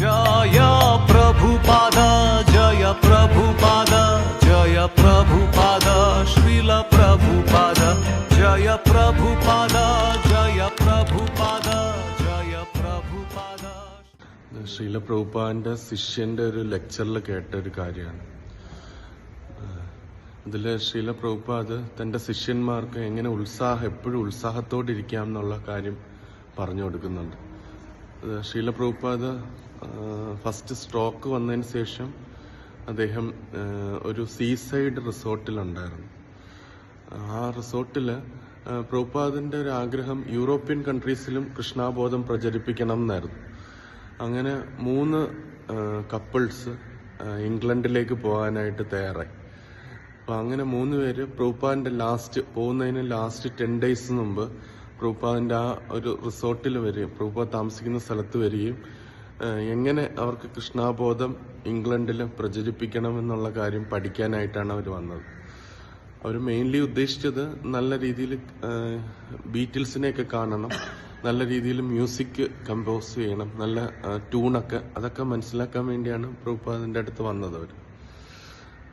ജയ പ്രഭുപാദ ജയ പ്രഭുപാദ ജയ പ്രഭുപാദ ശ്രീല പ്രഭുപാദ ജയ പ്രഭുപാദ ജയ പ്രഭുപാദ ജയ പ്രഭുപാദ ശിഷ്യന്റെ ഒരു ലെക്ചറിൽ കേട്ട ഒരു കാര്യമാണ്. അതിൽ ശീല പ്രഭുപാദ് തന്റെ ശിഷ്യന്മാർക്ക് എങ്ങനെ ഉത്സാഹം എപ്പോഴും ഉത്സാഹത്തോടിരിക്കാം എന്നുള്ള കാര്യം പറഞ്ഞു കൊടുക്കുന്നുണ്ട്. ശ്രീല പ്രഭുപാദ് ഫസ്റ്റ് സ്ട്രോക്ക് വന്നതിന് ശേഷം അദ്ദേഹം ഒരു സീസൈഡ് റിസോർട്ടിലുണ്ടായിരുന്നു. ആ റിസോർട്ടിൽ പ്രഭുപാദിന്റെ ഒരു ആഗ്രഹം യൂറോപ്യൻ കൺട്രീസിലും കൃഷ്ണാബോധം പ്രചരിപ്പിക്കണം എന്നായിരുന്നു. അങ്ങനെ മൂന്ന് കപ്പിൾസ് ഇംഗ്ലണ്ടിലേക്ക് പോകാനായിട്ട് തയ്യാറായി. അപ്പൊ അങ്ങനെ മൂന്ന് പേര് പ്രഭുപാദിന്റെ ലാസ്റ്റ് പോകുന്നതിന് ലാസ്റ്റ് ടെൻ ഡേയ്സ് മുമ്പ് പ്രഭുപാദിന്റെ ആ ഒരു റിസോർട്ടിൽ വരികയും പ്രൂപ്പ താമസിക്കുന്ന സ്ഥലത്ത് വരികയും എങ്ങനെ അവർക്ക് കൃഷ്ണാബോധം ഇംഗ്ലണ്ടിൽ പ്രചരിപ്പിക്കണമെന്നുള്ള കാര്യം പഠിക്കാനായിട്ടാണ് അവർ വന്നത്. അവർ മെയിൻലി ഉദ്ദേശിച്ചത് നല്ല രീതിയിൽ ബീറ്റിൽസിനെയൊക്കെ കാണണം നല്ല രീതിയിൽ മ്യൂസിക് കമ്പോസ് ചെയ്യണം നല്ല ട്യൂണൊക്കെ അതൊക്കെ മനസ്സിലാക്കാൻ വേണ്ടിയാണ് പ്രഭുപാദിന്റെ അടുത്ത് വന്നത് അവർ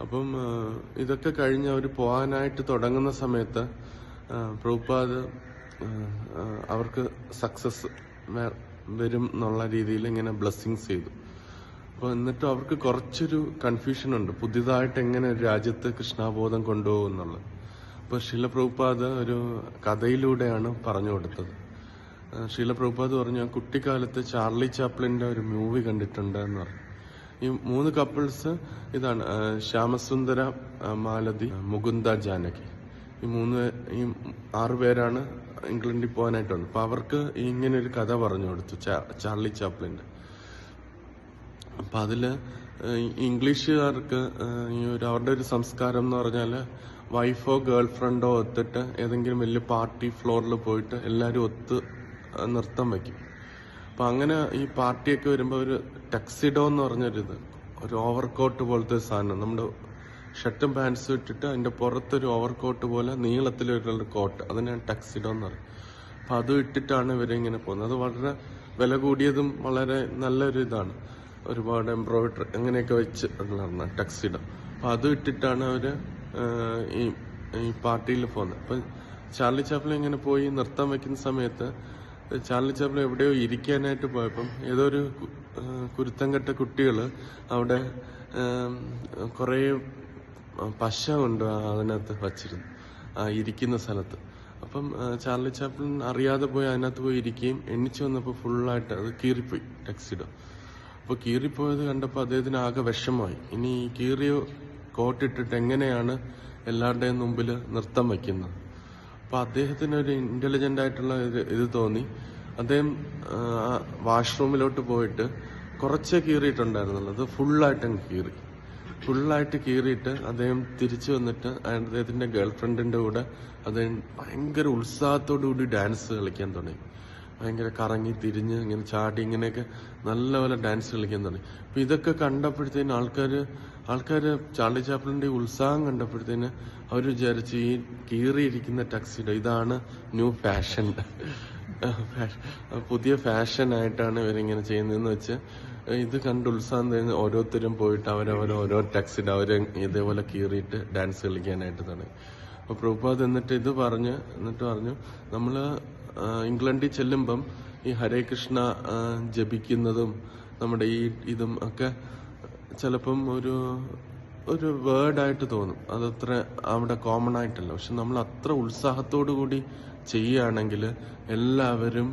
അപ്പം ഇതൊക്കെ കഴിഞ്ഞ് അവർ പോകാനായിട്ട് തുടങ്ങുന്ന സമയത്ത് പ്രൂപ്പാദ് അവർക്ക് സക്സസ് വരും എന്നുള്ള രീതിയിൽ ഇങ്ങനെ ബ്ലെസ്സിങ്സ് ചെയ്തു. അപ്പോൾ എന്നിട്ട് അവർക്ക് കുറച്ചൊരു കൺഫ്യൂഷൻ ഉണ്ട്. പുതിയതായിട്ട് എങ്ങനെ ഒരു രാജ്യത്ത് കൃഷ്ണാബോധം കൊണ്ടുപോകും എന്നുള്ളത്. അപ്പോൾ ശീല പ്രഭുപാദ് ഒരു കഥയിലൂടെയാണ് പറഞ്ഞു കൊടുത്തത്. ശീലപ്രഭുപാദ് ശീല പ്രഭുപാദ് പറഞ്ഞു "ഞാൻ കുട്ടിക്കാലത്ത് ചാർലി ചാപ്ലിന്റെ ഒരു മൂവി കണ്ടിട്ടുണ്ട് എന്ന് പറഞ്ഞു. ഈ മൂന്ന് കപ്പിൾസ് ഇതാണ് ശ്യാമസുന്ദര മാലതി മുകുന്ദ ജാനകി. ഈ മൂന്ന് ഈ ആറു പേരാണ് ഇംഗ്ലണ്ടിൽ പോകാനായിട്ടുണ്ട് അപ്പൊ അവർക്ക് ഇങ്ങനെ ഒരു കഥ പറഞ്ഞു കൊടുത്തു ചാർലി ചാപ്ലിന്റെ അപ്പൊ അതിൽ ഇംഗ്ലീഷുകാർക്ക് ഈ ഒരു അവരുടെ ഒരു സംസ്കാരം എന്ന് പറഞ്ഞാൽ വൈഫോ ഗേൾ ഫ്രണ്ടോ ഒത്തിട്ട് ഏതെങ്കിലും വലിയ പാർട്ടി ഫ്ലോറിൽ പോയിട്ട് എല്ലാവരും ഒത്ത് നൃത്തം വയ്ക്കും. അപ്പൊ അങ്ങനെ ഈ പാർട്ടിയൊക്കെ വരുമ്പോൾ ഒരു ടെക്സിഡോ എന്ന് പറഞ്ഞൊരിത് ഒരു ഓവർകോട്ട് പോലത്തെ സാധനം. നമ്മുടെ ഷർട്ടും പാൻസും ഇട്ടിട്ട് അതിന്റെ പുറത്തൊരു ഓവർ കോട്ട് പോലെ നീളത്തിലൊരു കോട്ട് അതിനാണ് ടക്സിഡോ എന്ന് പറയും. അപ്പം അതും ഇട്ടിട്ടാണ് ഇവരിങ്ങനെ പോകുന്നത്. അത് വളരെ വില കൂടിയതും വളരെ നല്ലൊരു ഇതാണ്. ഒരുപാട് എംബ്രോയിഡറി അങ്ങനെയൊക്കെ വെച്ച് ഉള്ളതാണ് ടെക്സിഡോ അപ്പം അതും ഇട്ടിട്ടാണ് അവർ ഈ ഈ പാർട്ടിയിൽ പോകുന്നത്. അപ്പം ചാർലി ചാപ്പിൾ ഇങ്ങനെ പോയി നൃത്തം വയ്ക്കുന്ന സമയത്ത് ചാർലി ചാപ്പിൾ എവിടെയോ ഇരിക്കാനായിട്ട് പോയപ്പം ഏതോ ഒരു കുരുത്തം കെട്ട കുട്ടികൾ അവിടെ കുറേ പശ കൊണ്ട് അതിനകത്ത് വച്ചിരുന്നു. ഇരിക്കുന്ന സ്ഥലത്ത്. അപ്പം ചാർലി ചാപ്ലിൻ അറിയാതെ പോയി അതിനകത്ത് പോയി ഇരിക്കുകയും എണ്ണിച്ചു വന്നപ്പോൾ ഫുള്ളായിട്ട് അത് കീറിപ്പോയി ടെക്സിഡോ. അപ്പോൾ കീറിപ്പോയത് കണ്ടപ്പോൾ അദ്ദേഹത്തിന് ആകെ വിഷമമായി. ഇനി ഈ കീറിയ കോട്ടിട്ടിട്ട് എങ്ങനെയാണ് എല്ലാവരുടെയും മുമ്പിൽ നൃത്തം വയ്ക്കുന്നത്? അപ്പോൾ അദ്ദേഹത്തിന് ഒരു ഇന്റലിജന്റ് ആയിട്ടുള്ള ഇത് തോന്നി. അദ്ദേഹം വാഷ്റൂമിലോട്ട് പോയിട്ട് കുറച്ചേ കീറിയിട്ടുണ്ടായിരുന്നുള്ളൂ. അത് കീറി. ഫുള്ളായിട്ട് കീറിയിട്ട് അദ്ദേഹം തിരിച്ചു വന്നിട്ട് അദ്ദേഹത്തിന്റെ ഗേൾഫ്രണ്ടിന്റെ കൂടെ അദ്ദേഹം ഭയങ്കര ഉത്സാഹത്തോടു കൂടി ഡാൻസ് കളിക്കാൻ തുടങ്ങി. ഭയങ്കര കറങ്ങി തിരിഞ്ഞ് ഇങ്ങനെ ചാടി ഇങ്ങനെയൊക്കെ നല്ലപോലെ ഡാൻസ് കളിക്കാൻ തുടങ്ങി. അപ്പൊ ഇതൊക്കെ കണ്ടപ്പോഴത്തേന് ആൾക്കാര് ആൾക്കാര് ചാർലി ചാപ്പിളിന്റെ ഉത്സാഹം കണ്ടപ്പോഴത്തേന് അവർ വിചാരിച്ച് ഈ കീറിയിരിക്കുന്ന ടക്സിഡോ ഇതാണ് ന്യൂ ഫാഷൻ. പുതിയ ഫാഷൻ ആയിട്ടാണ് ഇവരിങ്ങനെ ചെയ്യുന്നതെന്ന് വെച്ച് ഇത് കണ്ട് ഉത്സാഹം തരുന്ന ഓരോരുത്തരും പോയിട്ട് അവരവർ ഓരോ ടെക്സിന് അവർ ഇതേപോലെ കീറിയിട്ട് ഡാൻസ് കളിക്കാനായിട്ട് തുടങ്ങി. അപ്പൊ പ്രഭുപാദ് എന്നിട്ട് ഇത് പറഞ്ഞ് എന്നിട്ട് പറഞ്ഞു നമ്മൾ ഇംഗ്ലണ്ടിൽ ചെല്ലുമ്പം ഈ ഹരേ കൃഷ്ണ ജപിക്കുന്നതും നമ്മുടെ ഈ ഇതും ഒക്കെ ചിലപ്പം ഒരു ഒരു വേർഡായിട്ട് തോന്നും. അതത്ര അവിടെ കോമൺ ആയിട്ടല്ല. പക്ഷെ നമ്മൾ അത്ര ഉത്സാഹത്തോടു കൂടി ചെയ്യുകയാണെങ്കിൽ എല്ലാവരും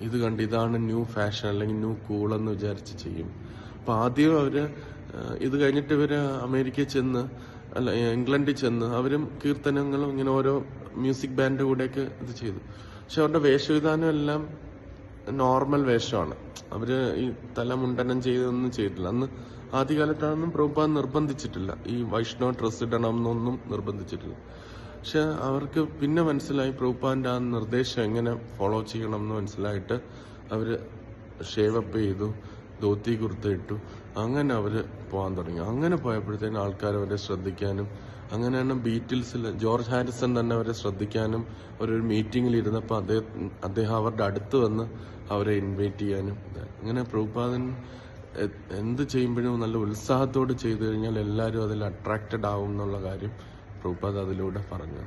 ഇത് കണ്ട് ഇതാണ് ന്യൂ ഫാഷൻ അല്ലെങ്കിൽ ന്യൂ കൂൾ എന്ന് വിചാരിച്ച് ചെയ്യും. അപ്പൊ ആദ്യം അവർ ഇത് കഴിഞ്ഞിട്ട് ഇവർ അമേരിക്കയിൽ ചെന്ന് അല്ല ഇംഗ്ലണ്ടിൽ ചെന്ന് അവരും കീർത്തനങ്ങളും ഇങ്ങനെ ഓരോ മ്യൂസിക് ബാൻഡ് കൂടെയൊക്കെ ഇത് ചെയ്തു. പക്ഷെ അവരുടെ വേഷവിധാനം എല്ലാം നോർമൽ വേഷമാണ്. അവർ ഈ തല മുണ്ടനം ചെയ്തൊന്നും ചെയ്തിട്ടില്ല. അന്ന് ആദ്യകാലത്താണെന്നും പ്രഭുപാദ് നിർബന്ധിച്ചിട്ടില്ല. ഈ വൈഷ്ണവ ഡ്രസ് ഇടണം എന്നൊന്നും നിർബന്ധിച്ചിട്ടില്ല. പക്ഷെ അവർക്ക് പിന്നെ മനസ്സിലായി പ്രഭുപാന്റെ ആ നിർദ്ദേശം എങ്ങനെ ഫോളോ ചെയ്യണം എന്ന് മനസ്സിലായിട്ട് അവർ ഷേവപ്പ് ചെയ്തു ധോത്തി കുർത്ത ഇട്ടു. അങ്ങനെ അവർ പോകാൻ തുടങ്ങി. അങ്ങനെ പോയപ്പോഴത്തേനും ആൾക്കാർ അവരെ ശ്രദ്ധിക്കാനും അങ്ങനെയാണ് ബീറ്റിൽസിൽ ജോർജ് ഹാരിസൺ തന്നെ അവരെ ശ്രദ്ധിക്കാനും ഒരു മീറ്റിംഗിൽ ഇരുന്നപ്പോൾ അദ്ദേഹം അദ്ദേഹം അവരുടെ അടുത്ത് വന്ന് അവരെ ഇൻവൈറ്റ് ചെയ്യാനും. അങ്ങനെ പ്രഭുപാദൻ എന്ത് ചെയ്യുമ്പോഴും നല്ല ഉത്സാഹത്തോട് ചെയ്തു കഴിഞ്ഞാൽ എല്ലാവരും അതിൽ അട്രാക്റ്റഡ് ആവും എന്നുള്ള കാര്യം പ്രഭുപാദ് അതിലൂടെ പറഞ്ഞു